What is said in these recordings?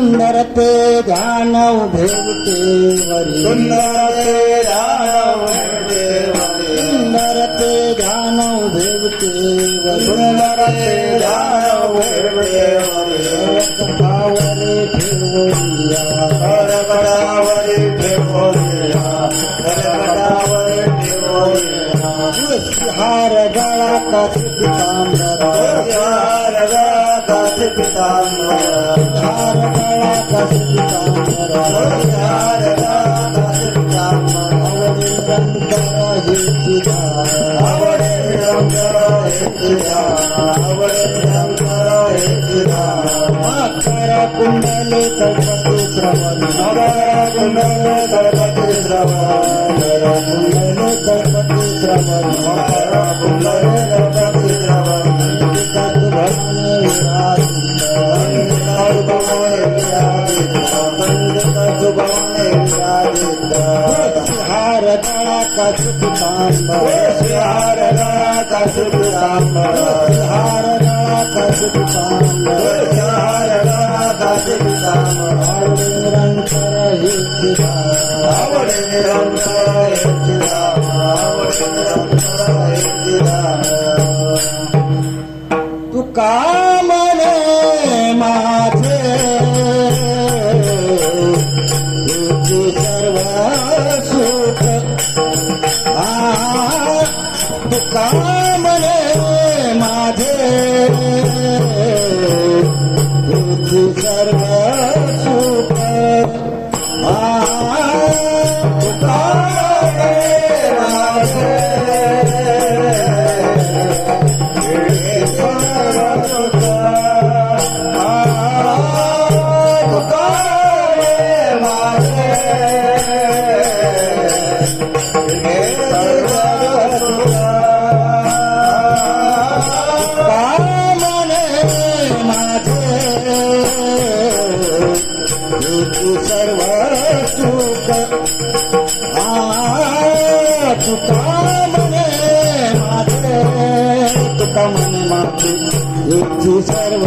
सुंदर ते जानव भेवते वरी सुंदर ते जानव भेवते वरी सुंदर ते जानव भेवते वरी सुंदर ते जानव भेवते वरी कटावरे भेवरिया हर कटावरे भेवरिया हर कटावरे भेवरिया हार गला का सिद्धांत हार गला का सिद्धांत रंगर हेतिरा माकर कुंडले तळपती श्रवण नगर कुंडल गणपती श्रवण कुंडले तळपती श्रवण सुख सांबर हार रा का सुख सांबर हार रा का सुख सांबर का सुख सांबर निरंतर आवड़ निरंतर तू का do carro. ಸರ್ವ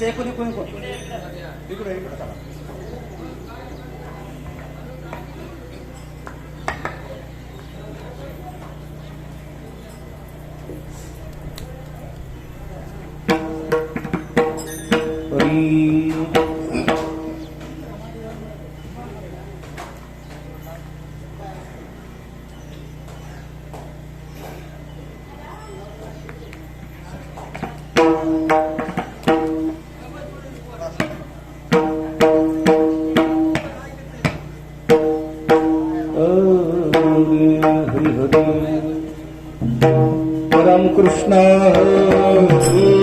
చేయకుండా ఇక్కడ ఇక్కడ Oh, oh, oh.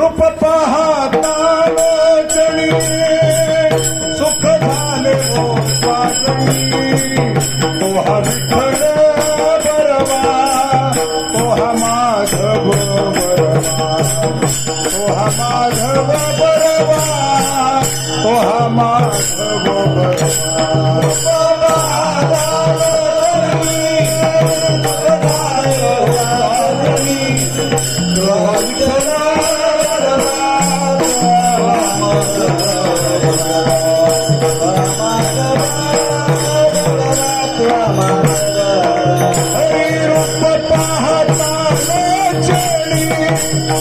रूप पहा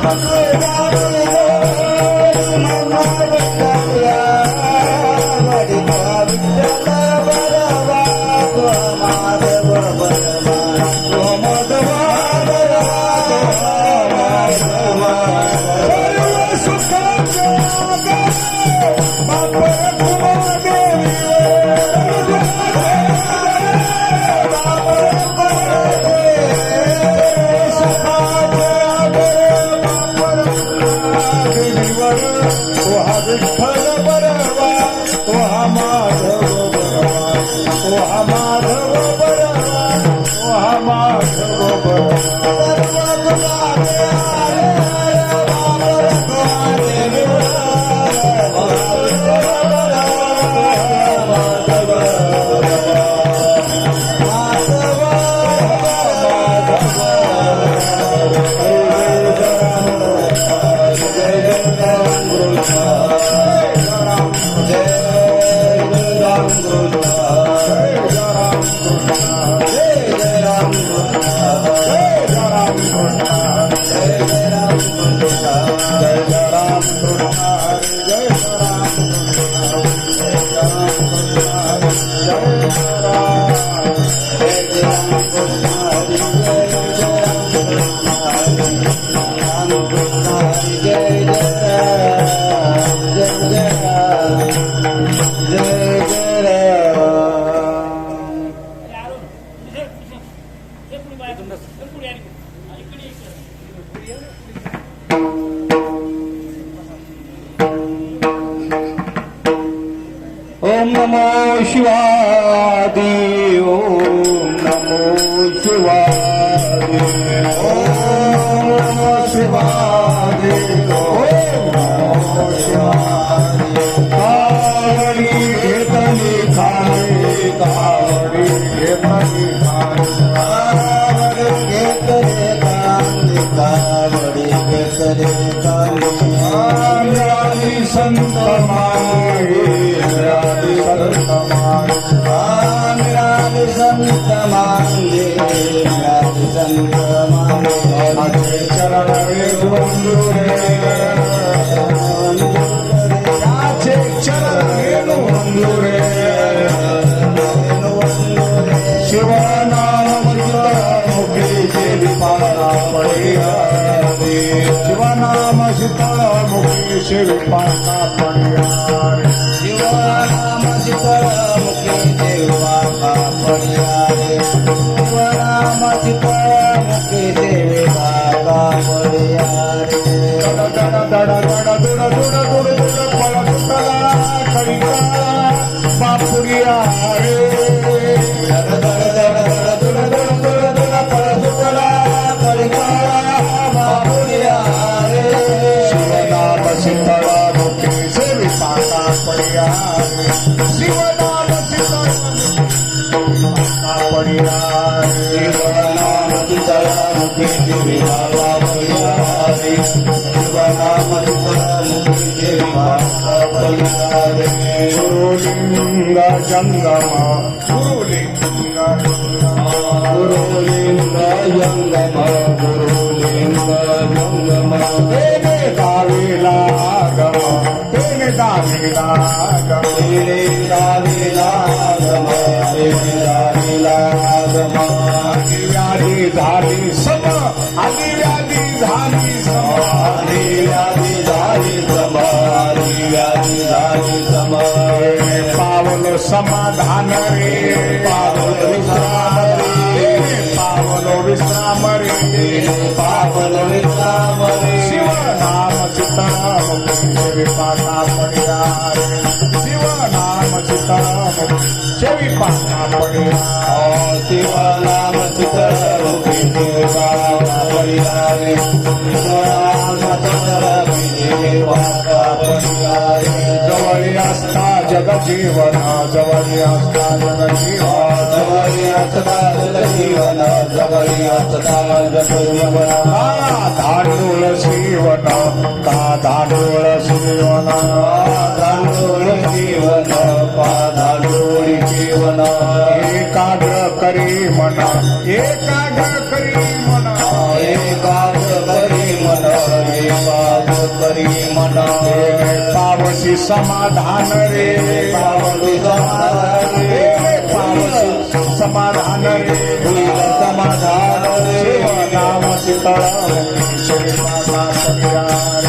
Thank you. संत मागे आम्ही संत मागे मिळाले संत मांगे मिळाले संत chega o गुरुलिंग जंगम गुरुलिंग गुरुलिंग यंगम गुरुलिंग यंगम तेने दाविला गम व्याधी झाली सम आधी व्याधी झाली समाधान रे पावल विश्राम रे पावल विश्राम रे पावन विश्राम रे. सीताराम चेवी पाता पडियार शिव नाम सीताराम चेवी पाता पडियार शिव नाम चितर मुखी देवा पडिया शिव नाम चितर मुखी देवा पडिया जवळी असता जगजीवना जवळी असता जग जवळी असता जग जवळी असता जग जीवन का धाडूळ शिवन का जीवन पादांडोळी जीवन एकाग्र करी मन एकाग्र करी मन पावसी समाधान रे पावसी समाधान रे। पावसी समाधान रे समाधान रे। नाम शीतल श्री बाबा सत्यार।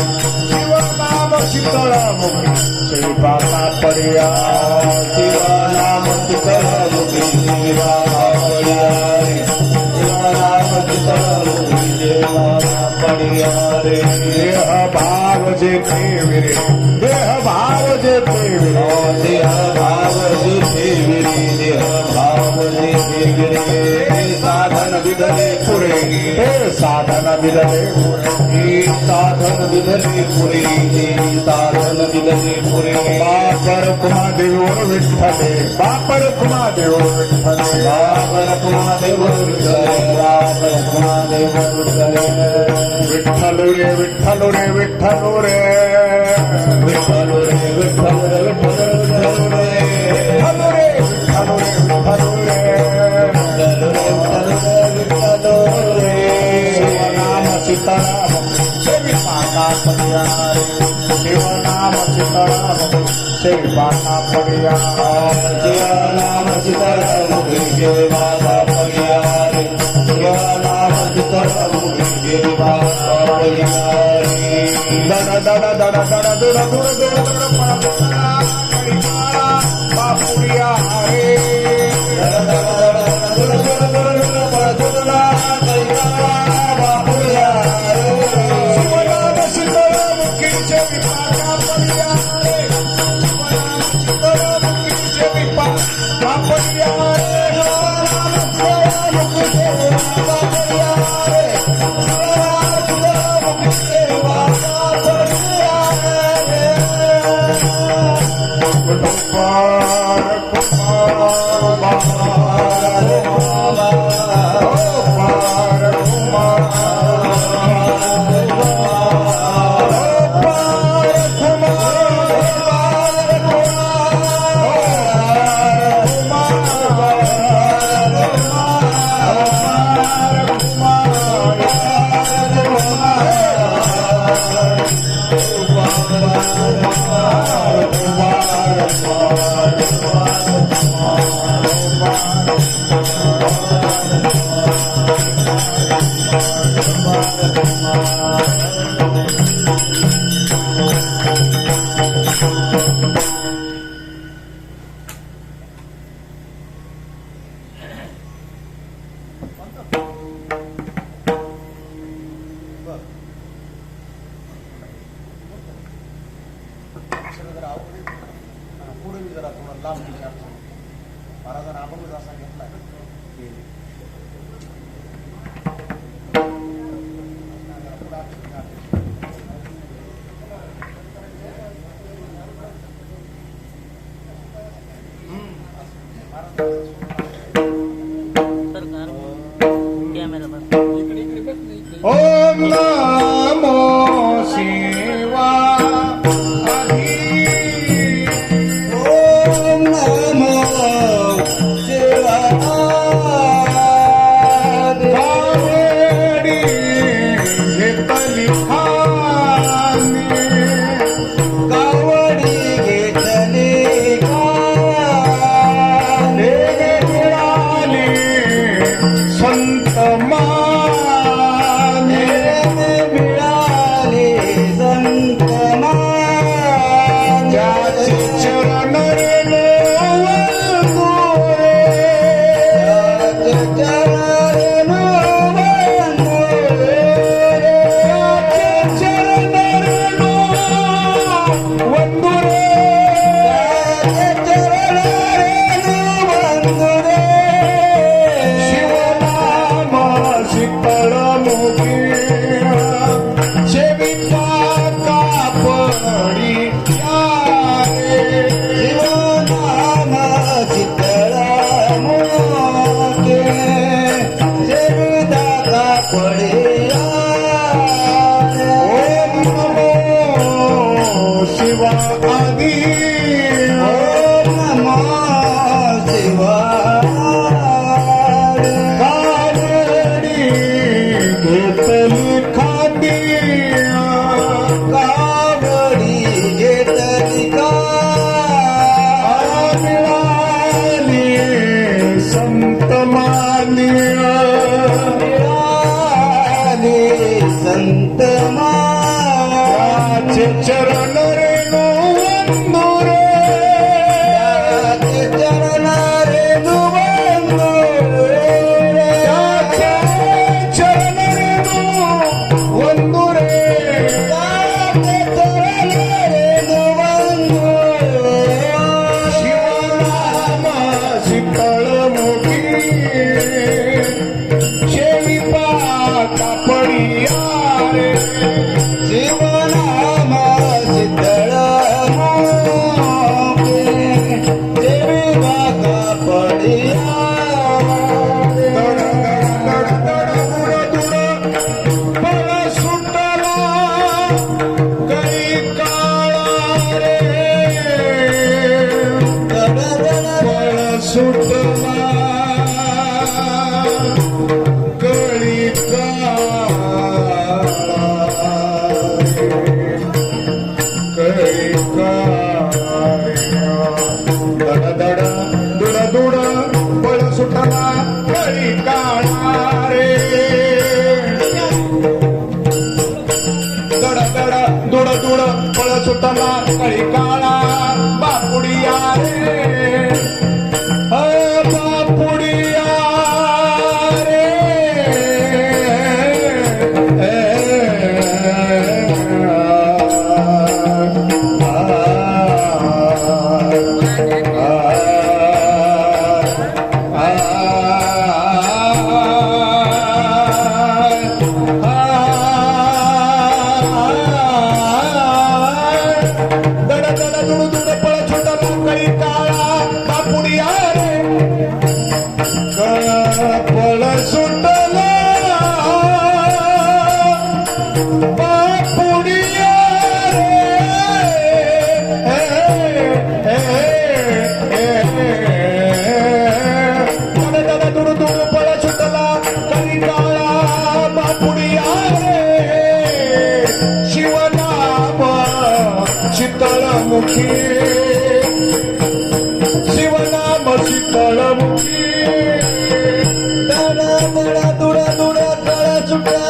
श्री बाबा शीतल। श्री बाबा नाम शीतल श्री बाबा भाव जे पुरे हे साधन विदले हे साधन विधले पुरे हे साधन विधले पुरे बापर कुमादेवर विठ्ठले बापर कुमादेवर विठ्ठले बाबर कुमादेव विठ्ठले बाबर कुमादेव विठ्ठले विठ्ठल रे विठ्ठल रे विठ्ठल रे विठ्ठल रे विठ्ठल रे विठ्ठल रे विठ्ठल रे विठ्ठल रे चितळाम सेवी पाका परियारे शिवनाम चितळाम सेवी पाका परियार शिवनाम चितळाम सेवी पाका परियार शिवनाम चितळाम सेवी पाका परियार दड दड दड दड दुर दुर दुर दुर परम सदा परियार Yeah. Hare Shiva कळी काळा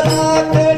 ಮಾತಾ